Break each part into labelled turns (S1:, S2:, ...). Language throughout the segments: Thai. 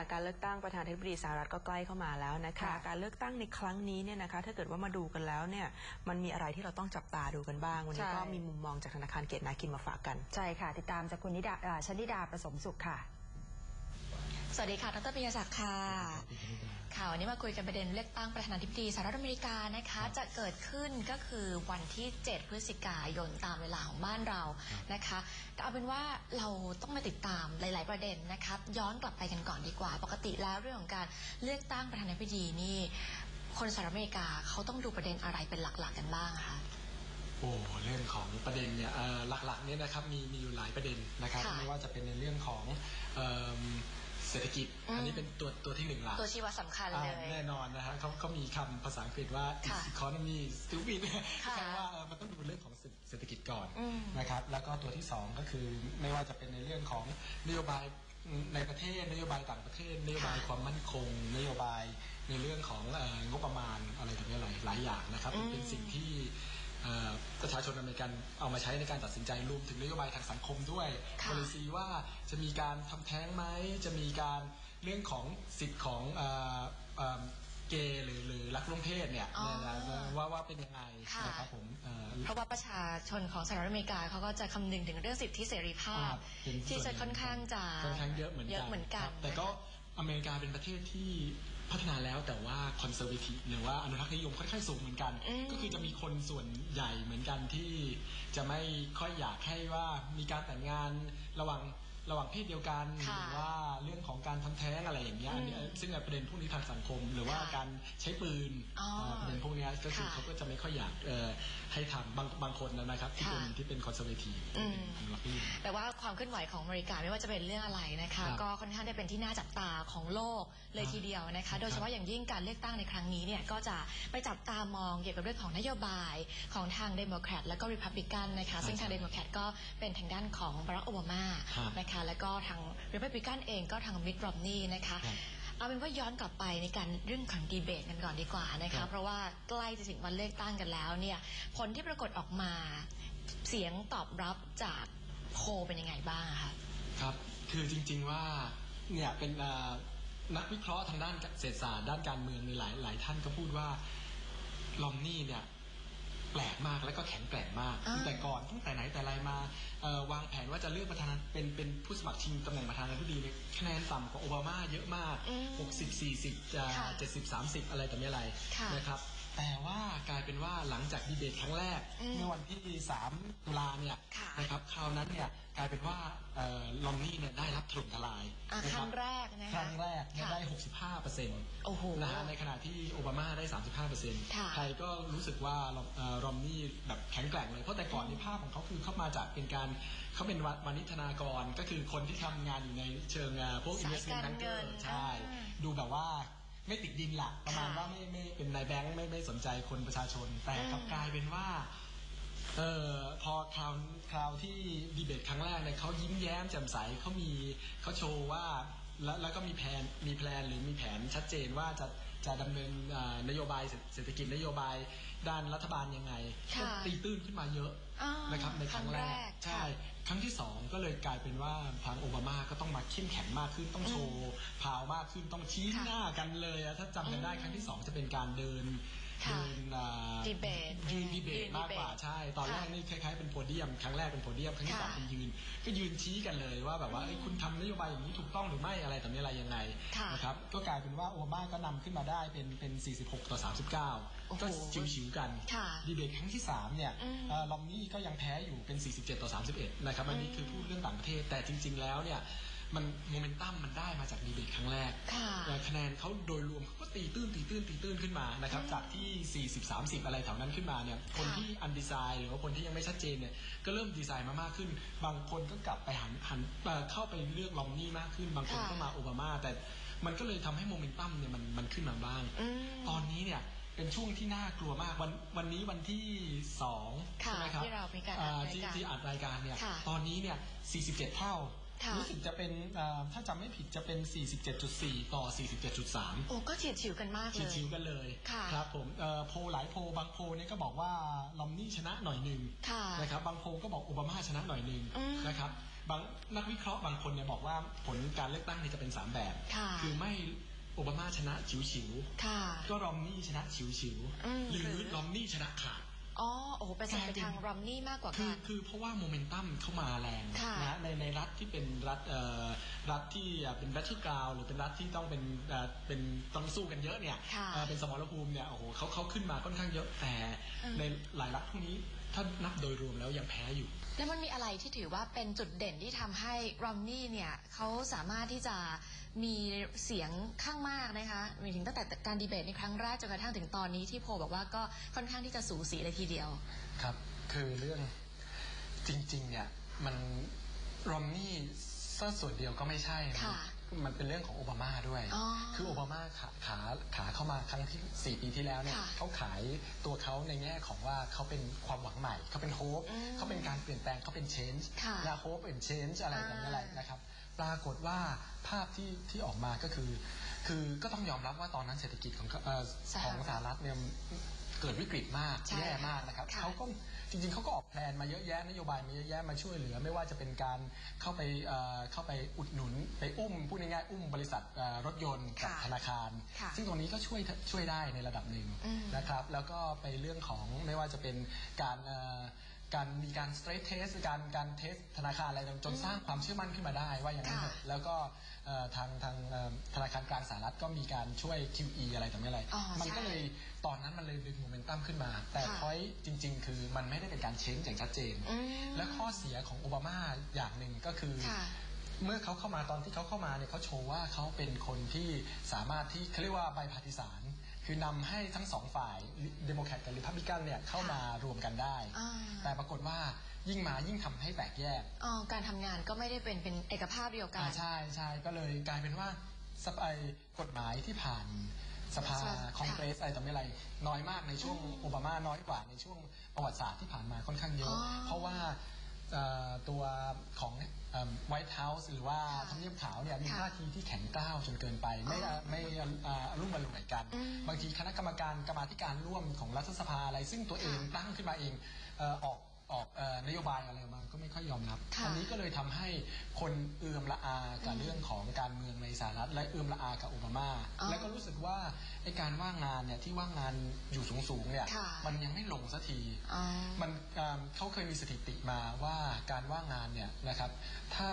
S1: จากการเลือกตั้งประธานาธิบดีสหรัฐก็ใกล้เข้ามาแล้วนะคะ
S2: ค่ะ
S1: การเลือกตั้งในครั้งนี้เนี่ยนะคะ ถ้าเกิดว่ามาดูกันแล้วเนี่ยมันมีอะไรที่เราต้องจับตาดูกันบ้าง วันนี้
S2: ใช่
S1: ก็มีมุมมองจากธนาคารเกียรตินาคินมาฝากกัน
S2: ใช่ค่ะ ติดตามจากคุณนิดาเอ่อชนิดาประสมสุขค่ะ
S3: สวัสดีค่ะ ดรปิยศักดิ์ค่ะ ค่ะ วันนี้มาคุยกันประเด็นเลือกตั้งประธานาธิบดีสหรัฐอเมริกานะคะ จะเกิดขึ้นก็คือวันที่ 7 พฤศจิกายนตามเวลาของบ้านเรานะคะแต่เอาเป็นว่าเราต้องมาติดตามหลาย ๆ ประเด็นนะคะย้อนกลับไปกันก่อนดีกว่า ปกติแล้วเรื่องของการเลือกตั้งประธานาธิบดีนี่ คนสหรัฐอเมริกาเขาต้องดูประเด็นอะไรเป็นหลัก ๆ กันบ้างอะคะ
S4: โอ้เรื่องของประเด็นเนี่ยเอ่อหลักๆเนี่ยนะครับมีมีอยู่หลายประเด็นนะครับ
S3: ค่ะ
S4: ไม่ว่าจะเป็นในเรื่องของ เอิ่มเศรษฐกิจ
S3: อืม
S4: อันนี้เป็นตัวตัวที่หนึ่งหลัก
S3: ตัวชี้วัดสำคัญเลย
S4: อ่าแน่นอนนะฮะเขาเขามีคำภาษาอังกฤษว่า
S3: ค่ะ
S4: economy stupid
S3: ค่ะ
S4: แปลว่าเอ่อมันต้องดูเรื่องของเศรษเศรษฐกิจก่อน
S3: อืม
S4: นะครับแล้วก็ตัวที่สองก็คือไม่ว่าจะเป็นในเรื่องของนโยบายในประเทศนโยบายต่างประเทศนโยบาย
S3: ค่ะ
S4: ความมั่นคง นโยบายในเรื่องของเอ่องบประมาณอะไรต่างๆหลายหลายอย่างนะครับ
S3: อืม
S4: เป็นสิ่งที่เอ่อ ประชาชนอเมริกันเอามาใช้ในการตัดสินใจรวมถึงนโยบายทางสังคมด้วย
S3: ค่ะ
S4: policy ว่าจะมีการทำแท้งไหมจะมีการเรื่องของสิทธิ์ของเอ่อเอ่อเกย์หรือหรือรักร่วมเพศเนี่ย
S3: อ๋อ
S4: เนี่ยนะว่าว่าเป็นยังไง
S3: ค่ะ
S4: นะครับผมเอ่อ
S3: เพราะว่าประชาชนของสหรัฐอเมริกาเขาก็จะคำนึงถึงเรื่องสิทธิเสรีภาพ
S4: เป็นส่วน
S3: ที่จะค่อนข้างจะ
S4: ค่อนข้างเยอะเหมือนกัน
S3: เยอะเหมือนกัน
S4: ครับแต่ก็อเมริกาเป็นประเทศที่ พัฒนาแล้วแต่ว่าคอนเซอร์วทีฟหรือว่าอนุรักษ์นิยมค่อนข้างสูงเหมือนกัน
S3: อืม
S4: ก็คือจะมีคนส่วนใหญ่เหมือนกันที่จะไม่ค่อยอยากให้ว่ามีการแต่งงานระหว่าง ระหว่างเพศเดียวกันห
S3: ค่ะ
S4: รือว่าเรื่องของการทำแท้งอะไรอย่างเงี้ยอันนี้
S3: อืม
S4: ซึ่งประเด็นพวกนี้ทางสังคม หรือว่า
S3: ค่ะ
S4: การใช้ปืน
S3: อ๋อ
S4: เอ่อประเด็นพวกเนี้ยก็คือ
S3: ค่ะ
S4: เขาก็จะไม่ค่อยอยากเอ่อให้ทำบางบางคนนะครับที่เป็น
S3: ค่ะ
S4: ที่เป็นคอนเซอร์วทีฟ
S3: อืม
S4: อนุรักษ์นิยม
S3: แต่ว่าความเคลื่อนไหวของอเมริกาไม่ว่าจะเป็นเรื่องอะไรนะคะ
S4: ครับ
S3: ก็ค่อนข้างได้เป็นที่น่าจับตาของโลกเลยทีเดียวนะคะ โดยเฉพาะอย่างยิ่งการเลือกตั้งในครั้งนี้เนี่ยก็จะไปจับตามองเกี่ยวกับเรื่องของนโยบายของทางเดโมแครตและก็ริพับลิกันนะคะซึ่งทางเดโมแครตก็เป็นทางด้านของบารักโอบามา
S4: ครับ
S3: นะคะแล้วก็ทางริพับลิกันเองก็ทางมิตรรอมนี่นะคะ
S4: ครับ
S3: เอาเป็นว่าย้อนกลับไปในการเรื่องของดีเบตกันก่อนดีกว่านะ
S4: ครั
S3: คะ
S4: บ
S3: เพราะว่าใกล้จะถึงวันเลือกตั้งกันแล้วเนี่ยผลที่ปรากฏออกมาเสียงตอบรับจากโพลเป็นยังไงบ้างอะคะ
S4: ครับ คือจริง ๆว่าเนี่ยเป็นอ่านักวิเคราะห์ทางด้านเศรษฐศาสตร์ด้านการเมืองในหลายหลายท่านก็พูดว่าลอมนี่เนี่ย แปลกมากและก็แข็งแกร่งมาก
S3: อ่า
S4: แต่ก่อนตั้งแต่ไหนแต่ไรมาเอ่อวางแผนว่าจะเลือกประธานาเป็นเป็นผู้สมัครชิงตำแหน่งประธานาธิบดีเนี่ยคะแนนต่ำกว่าโอบามาเยอะมาก
S3: อืม
S4: 60 40อ่า
S3: ค่ะ
S4: 70 30 อะไรแต่ไม่อะไร
S3: ค่ะ
S4: นะครับ แต่ว่ากลายเป็นว่าหลังจากดีเบตครั้งแรก
S3: อืม
S4: เมื่อวันที่ 3 ตุลาเนี่ย
S3: ค่ะ
S4: นะครับคราวนั้นเนี่ยกลายเป็นว่าเอ่อลอมนี่เนี่ยได้รับถล่มทลาย
S3: อะ
S4: นะ
S3: ค
S4: บ
S3: รั้งแรกนะคะ
S4: ครั้งแรกเนี่ย
S3: ค่ะ
S4: ได้ 65เปอร์เซ็นต์
S3: โอ้โห
S4: นะฮะในขณะที่โอบามาได้ 35เปอร์เซ็นต์
S3: ค่ะ
S4: ใครก็รู้สึกว่าลอมเอ่อรอมนี่แบบแข็งแกร่งเลย เพราะแต่ก่อนในภาพของเขาคือเข้ามาจากเป็นการเขาเป็นวานิธนากรก็คือคนที่ทำงานอยู่ในเชิงอ่าพวก
S3: สาย
S4: investment
S3: การเงิน
S4: banker ใช่
S3: อ่า
S4: ดูแบบว่า ไม่ติดดินหลักประมาณ
S3: ค่ะ
S4: ว่าไม่ไม่เป็นนายแบงค์ไม่ไม่สนใจคนประชาชน แต่กลับ
S3: อืม
S4: กลายเป็นว่าเออพอคราวคราวที่ดีเบตครั้งแรกเนี่ยเขายิ้มแย้มแจ่มใสเขามีเขาโชว์ว่าแล้วแล้วก็มีแผนมีแพลนหรือมีแผนชัดเจนว่าจะ จะดำเนินอ่านโยบายเศรษฐกิจนโยบายด้านรัฐบาลยังไง
S3: ค่ะ
S4: ก็ตีตื้นขึ้นมาเยอะ
S3: อ่า
S4: นะครับในครั้งแร
S3: ครั้งแร
S4: ก
S3: ก
S4: ใช่ ครั้งที่สองก็เลยกลายเป็นว่าทางโอบามาก็ต้องมาเข้มแข็งมากขึ้นต้องโชว์พาวมากขึ้นต้องชี้
S3: ค่ะ
S4: หน้ากันเลยอะถ้าจำกันได้
S3: อืม
S4: ครั้งที่สองจะเป็นการเดิน
S3: ค่ะ
S4: เดินอ่า
S3: ดีเบต
S4: ยืนดีเบ
S3: ยื
S4: ต
S3: น
S4: มากกว่า
S3: ดีเบต
S4: ใช่ ตอนแรก
S3: ค่ะ
S4: นี่คล้ายๆเป็นโพเดียมครั้งแรกเป็นโพเดียมครั้งที่สอง
S3: ค่ะ
S4: เป็นยืน ก็ยืนชี้กันเลยว่าแบบว่าเอ้ยคุณทำนโยบายอย่างนี้ถูกต้องหรือไม่อะไรต่อนี้อะไรยังไง
S3: ค่ะ
S4: นะครับก็กลายเป็นว่าโอบามาก็นำขึ้นมาได้เป็นเป็น 46 ต่อ
S3: โอ้โห
S4: 39 ก็ชิวๆกัน
S3: ค่ะ
S4: ดีเบตครั้งที่สามเนี่ย
S3: อืม
S4: เอ่อลอมนี่ก็ยังแพ้อยู่เป็น 47 ต่อ 31 นะครับอันนี้คือพูดเรื่องต่างประเทศแต่จริง ๆ แล้วเนี่ยมันโมเมนตัมมันได้มาจากดีเบตค รั้งแรก
S3: ค่ะ
S4: เอ่อคะแนนเขาโดยรวมเขาก็ตีตื้นตีตื้นตีตื้นขึ้นมานะครับจากที่ 40 30 อะไรแถวนั้นขึ้นมาเนี่ยคน
S3: ค่ะ
S4: ที่อันดีไซน์หรือว่าคนที่ยังไม่ชัดเจนเนี่ยก็เริ่มดีไซน์มามากขึ้น บางคนก็กลับไปหันหันเอ่อเข้าไปเลือกลอมนี่มากขึ้น บางคน
S3: ค่ะ
S4: ก็มาโอบามา แต่มันก็เลยทำให้โมเมนตัมเนี่ยมันมันขึ้นมาบ้าง
S3: อืม
S4: ตอนนี้เนี่ยเป็นช่วงที่น่ากลัวมากวันวันนี้วันที่สอง
S3: ค่ะ
S4: ใช่ไหมครับ
S3: ที่เรามีการอัด
S4: อ่
S3: รายการ
S4: ที่ที่อัดรายการเนี่ย
S3: ค่ะ
S4: ตอนนี้เนี่ย47 เท่า
S3: ค่ะ
S4: รู้สึกจะเป็นอ่าถ้าจำไม่ผิดจะเป็น 47.4 ต่อ 47.3
S3: โอ้ก็เฉียดฉิวกันมากเล
S4: ชิ
S3: ย
S4: ชิวๆกันเลย
S3: ค่ะ
S4: ครับผมเอ่อโพลหลายโพลบางโพลเนี่ยก็บอกว่าลอมนี่ชนะหน่อยหนึ่ง
S3: ค่ะ
S4: นะครับบางโพลก็บอกโอบามาชนะหน่อยหนึ่ง
S3: อืม
S4: นะครับบางนักวิเคราะห์บางคนเนี่ยบอกว่าผลการเลือกตั้งเนี่ยจะเป็นสามแบบ
S3: ค่ะ
S4: คือไม่โอบามาชนะฉิวฉิวๆ
S3: ค่ะ
S4: ก็รอมนี่ชนะฉิวฉิวๆ
S3: อืม
S4: หรือ
S3: หรือ
S4: รอมนี่ชนะขาด
S3: อ๋อโอ้โหไปแสดงไปทางรอมนี่มากกว่า
S4: คือ
S3: กัน
S4: คือเพราะว่าโมเมนตัมเข้ามาแรง
S3: ค่ะ
S4: นะในในรัฐที่เป็นรัฐเอ่อรัฐที่อะเป็นแบทเทิลกราวหรือเป็นรัฐที่ต้องเป็นเอ่อเป็นต้องสู้กันเยอะเนี่ย
S3: ค่ะ
S4: เอ่อเป็นสมรภูมิเนี่ยโอ้โหเขาเขาขึ้นมาค่อนข้างเยอะแต่
S3: อืม
S4: ในหลายรัฐพวกนี้ ถ้านับโดยรวมแล้วยังแพ้อยู่
S3: แล้วมันมีอะไรที่ถือว่าเป็นจุดเด่นที่ทำให้รอมนี่เนี่ยเขาสามารถที่จะมีเสียงข้างมากนะคะหมายถึงตั้งแต่การดีเบตในครั้งแรกจนกระทั่งถึงตอนนี้ที่โพลบอกว่าก็ค่อนข้างที่จะสูสีเลยทีเดียว
S4: ครับ คือเรื่องจริงๆเนี่ยมันรอมนี่ซะส่วนเดียวก็ไม่ใช่นะ
S3: ค่ะ
S4: มันเป็นเรื่องของโอบามาด้วย
S3: อ๋อ
S4: คือโอบามาขาขาขาเข้ามาครั้งที่ 4 ปีที่แล้วเนี่ย
S3: ค่ะ
S4: เขาขายตัวเขาในแง่ของว่าเขาเป็นความหวังใหม่ เขาเป็นโฮป
S3: อืม
S4: เขาเป็นการเปลี่ยนแปลงเขาเป็นเชนจ์
S3: ค่ะ
S4: นะโฮปเป็นเชนจ์อะไรแบบนี้อะไร
S3: อ่าน
S4: นะครับ ปรากฏว่าภาพที่ที่ออกมาก็คือ คือก็ต้องยอมรับว่าตอนนั้นเศรษฐกิจของเขาเอ่อ
S3: สหรัฐ
S4: ของสหรัฐเนี่ย เกิดวิกฤตมาก
S3: ใช่
S4: แย่มากนะครับ
S3: ค่ะ
S4: เขาก็จริงๆเขาก็ออกแผนมาเยอะแยะนโยบายมาเยอะแยะมาช่วยเหลือ ไม่ว่าจะเป็นการเข้าไปเอ่อเข้าไปอุดหนุนไปอุ้มพูดง่ายๆอุ้มบริษัทเอ่อรถยนต์กับ
S3: ค่ะ
S4: ธนาคาร
S3: ค่ะ
S4: ซึ่งตรงนี้ก็ช่วยช่วยได้ในระดับหนึ่ง
S3: อืม
S4: นะครับ แล้วก็ไปเรื่องของไม่ว่าจะเป็นการเอ่อ การมีการ stress test การการเทสธนาคารอะไรจนสร้างความเชื่อมั่นขึ้นมาได้ว่าอย่างนั้นเถอะ
S3: ค่ะ
S4: แล้วก็เอ่อทางทางเอ่อธนาคารกลางสหรัฐก็มีการช่วย QE อะไรต่อไม่อะไร
S3: อ๋อ
S4: มันก็
S3: ใช่
S4: เลยตอนนั้นมันเลยดึงโมเมนตัมขึ้นมา แต่
S3: ค่ะ
S4: พอยจริง ๆ คือมันไม่ได้เป็นการเชนจ์อย่างชัดเจน
S3: อืม
S4: และข้อเสียของโอบามาอย่างหนึ่งก็คือ
S3: ค่ะ
S4: เมื่อเขาเข้ามาตอนที่เขาเข้ามาเนี่ยเขาโชว์ว่าเขาเป็นคนที่สามารถที่เขาเรียกว่าไบพาติสาร คือนำให้ทั้งสองฝ่ายเดโมแครตกับริพับลิกันเนี่ยเข้ามารวมกันได้
S3: อ่า
S4: แต่ปรากฏว่ายิ่งมายิ่งทำให้แตกแยก
S3: อ๋อการทำงานก็ไม่ได้เป็นเป็นเอกภาพเดียวกั
S4: อ่าน ใช่ใช่ก็เลยกลายเป็นว่าสปายกฎหมายที่ผ่านสภา
S3: ค่ะ
S4: คองเกรสอะไรต่อไม่อะไร น้อยมากในช่วงโอบามาน้อยกว่าในช่วงประวัติศาสตร์ที่ผ่านมาค่อนข้างเยอะ
S3: อ๋อ
S4: เพราะว่าเอ่อตัวของ ไวท์เฮาส์หรือว่า
S3: ค่ะ
S4: ทำเนียบขาวเนี่ยมี
S3: ค่ะ
S4: ท่าทีที่แข็งกร้าวจนเกินไป ไม่
S3: อ๋อ
S4: ไม่อ่ารุ่มมารุ่ยกัน
S3: อืม
S4: บางทีคณะกรรมการกรรมาธิการร่วมของรัฐสภาอะไร ซึ่งตัวเอง
S3: ค่ะ
S4: ตั้งขึ้นมาเองเอ่อออกออกเอ่อนโยบายอะไรออกมาก็ไม่ค่อยยอมรับ
S3: ค่ะ
S4: อันนี้ก็เลยทำให้คนเอือมละอากับเรื่องของการเมืองในสหรัฐและเอือมละอากับโอบามา
S3: อ๋อ
S4: แล้วก็รู้สึกว่าไอการว่างงานเนี่ยที่ว่างงานอยู่สูงๆเนี่ย
S3: ค่ะ
S4: มันยังไม่ลงสักที
S3: อ๋อ
S4: มันอ่า เขาเคยมีสถิติมาว่าการว่างงานเนี่ยนะครับถ้า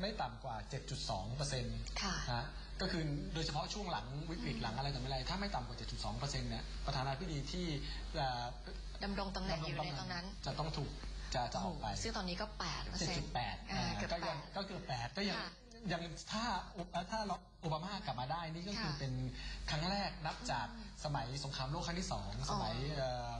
S4: ไม่ต่ำกว่า 7.2เปอร์เซ็นต์
S3: ค่ะ
S4: นะก็คือโดยเฉพาะช่วงหลังวิกฤตหลังอะไรต่อไม่อะไรถ้าไม่ต่ำกว่า 7.2เปอร์เซ็นต์เนี่ยประธานาธิบดีที่อ่า
S3: ดำรงตำแหน่งอยู่ในตรงนั้น
S4: จะต้องถูกจะจะออกไป
S3: ซึ่งตอนนี้ก็แปดเปอร์
S4: เจ็ด
S3: เซ็น
S4: จุด
S3: ต์
S4: แปด
S3: เกือบ
S4: ก็
S3: แป
S4: ยัง
S3: ด
S4: ก็เกื อบแปดก็ยัง
S3: ค่ะ
S4: ยังถ้าถ้าเราโอบามากลับมาได้นี่ก็คือ
S3: ค่ะ
S4: เป็นครั้งแรกนับจากสมัยสงครามโลกครั้งที่สองสมัย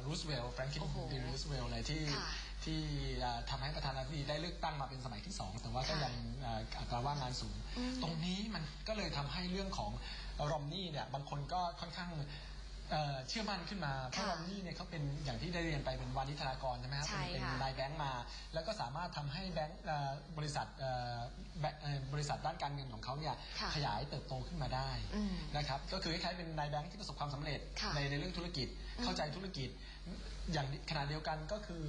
S4: รูสเวลล์แฟรงคิน
S3: โอ้โห
S4: ดีรูสเวลล์เลยที่
S3: ค่ะ
S4: ที่เอ่อทำให้ประธานาธิบดีได้เลือกตั้งมาเป็นสมัยที่สองแต่ว่าก็
S3: ค่ะ
S4: ยังเอ่ออัตราว่างงานสูง
S3: อืม
S4: ตรงนี้มันก็เลยทำให้เรื่องของรอมนี่เนี่ยบางคนก็ค่อนข้าง เอ่อเชื่อมั่นขึ้นมา เพราะ
S3: ค่ะ
S4: รอมนี่เนี่ยเขาเป็นอย่างที่ได้เรียนไปเป็นวานิธนากรใช่ไหมครับ
S3: ใช่
S4: เป็นเป็น
S3: ค่ะ
S4: นายแบงค์มา แล้วก็สามารถทำให้แบงค์เอ่อบริษัทเอ่อแบเอ่อบริษัทด้านการเงินของเขาเนี่ย
S3: ค่ะ
S4: ขยายเติบโตขึ้นมาได้
S3: อืม
S4: นะครับก็คือคล้ายๆเป็นนายแบงค์ที่ประสบความสำเร็จ
S3: ค่ะ
S4: ในในเรื่องธุรกิจเข้าใจธุรกิจ อย่างขณะเดียวกันก็คือ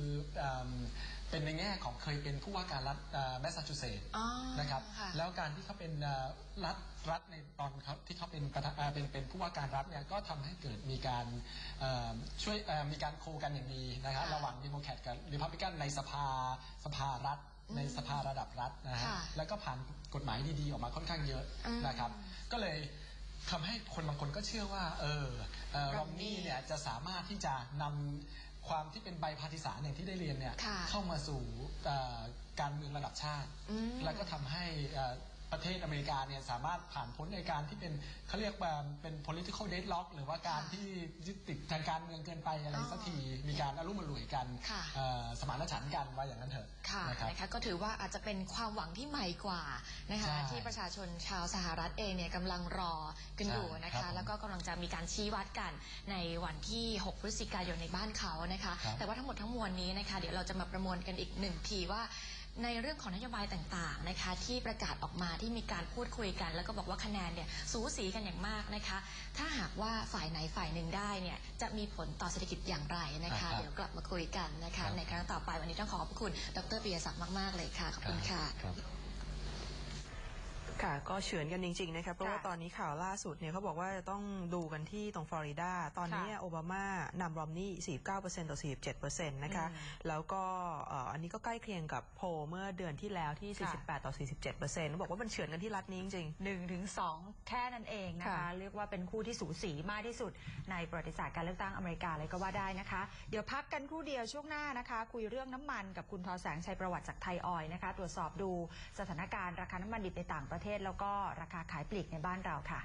S4: เอิ่มเป็นในแง่ของเคยเป็นผู้ว่าการรัฐแมสซาชูเซตส์
S3: อ๋อ
S4: นะครับ
S3: ค่ะ
S4: แล้วการที่เขาเป็นเอ่อรัฐรัฐในตอนเขาที่เขาเป็นประธานเอ่อเป็นเป็นผู้ว่าการรัฐเนี่ยก็ทำให้เกิดมีการเอ่อช่วยเอ่อมีการโคกันอย่างดีนะครับ
S3: ค่ะ
S4: ระหว่างดิโมแครตกับริพับลิกันในสภาสภารัฐในสภาระดับรัฐนะฮะ
S3: ค่ะ
S4: แล้วก็ผ่านกฎหมายดีๆออกมาค่อนข้างเยอะ
S3: อืม
S4: นะครับ ก็เลยทำให้คนบางคนก็เชื่อว่า เออเอ่อร
S3: ร
S4: อ
S3: อ
S4: ม
S3: มนี่
S4: นี่เนี่ยจะสามารถที่จะนำ ความที่เป็นใบพาติสารอย่างที่ได้เรียนเนี่ย
S3: ค่ะ
S4: เข้ามาสู่เอ่อการเมืองระดับชาติ
S3: อืม
S4: แล้วก็ทำให้เอ่อ ประเทศอเมริกาเนี่ยสามารถผ่านพ้นในการที่เป็นเขาเรียกว่าเป็น political deadlock หรือว่าการ
S3: ค่ะ
S4: ที่ยึดติดทางการเมืองเกินไปอะไร
S3: อ๋อ
S4: สักทีมีการอารมณ์มารวยกัน
S3: ค่ะ
S4: เอ่อสมานฉันท์กันว่าอย่างนั้นเถอะ
S3: ค่ะ
S4: นะครับ
S3: นะคะก็ถือว่าอาจจะเป็นความหวังที่ใหม่กว่านะคะ
S4: ใช่
S3: ที่ประชาชนชาวสหรัฐเองเนี่ยกำลังรอกันอยู่นะ
S4: ใช่ครั
S3: คะ
S4: บผม
S3: แล้วก็กำลังจะมีการชี้วัดกันในวันที่ 6 พฤศจิกายนในบ้านเขานะคะ
S4: ครับ
S3: แต่ว่าทั้งหมดทั้งมวลนี้นะคะ เดี๋ยวเราจะมาประมวลกันอีกหนึ่งทีว่า ในเรื่องของนโยบายต่างๆนะคะที่ประกาศออกมาที่มีการพูดคุยกัน แล้วก็บอกว่าคะแนนเนี่ยสูสีกันอย่างมากนะคะ ถ้าหากว่าฝ่ายไหนฝ่ายหนึ่งได้เนี่ยจะมีผลต่อเศรษฐกิจอย่างไรนะคะ
S4: อ่าฮะ
S3: เดี๋ยวกลับมาคุยกันนะ
S4: ครั
S3: คะ
S4: บ
S3: ในครั้งต่อไปวันนี้ต้องขอขอบพระคุณ ดรปิยศักดิ์มาก ๆ เลยค่ะ ขอบคุณค่ะ
S4: ครับ
S1: ค่ะ ก็เฉือนกันจริง ๆ นะครับ เพราะว่า
S2: ค่ะ
S1: ตอนนี้ข่าวล่าสุดเนี่ยเขาบอกว่าจะต้องดูกันที่ตรงฟลอริดา ตอนนี้
S2: ค่ะ
S1: โอบามานำรอมนี่ 49%ต่อ 47%นะคะ
S2: อืม
S1: แล้วก็เอ่ออันนี้ก็ใกล้เคียงกับโพลเมื่อเดือนที่แล้วที่
S2: ค่ะ
S1: 48 ต่อ 47%บอกว่ามันเฉือนกันที่รัฐนี้จริง
S2: หนึ่งถึงสองแค่นั้นเองนะคะ
S1: ค่ะ
S2: เรียกว่าเป็นคู่ที่สูสีมากที่สุดในประวัติศาสตร์การเลือกตั้งอเมริกาเลยก็ว่าได้นะคะ เดี๋ยวพักกันครู่เดียวช่วงหน้านะคะ คุยเรื่องน้ำมันกับคุณทอแสงชัยประวัติจากไทยออยล์นะคะ ตรวจสอบดูสถานการณ์ราคาน้ำมันดิบในต่างประเทศแล้วก็ราคาขายปลีกในบ้านเราค่ะ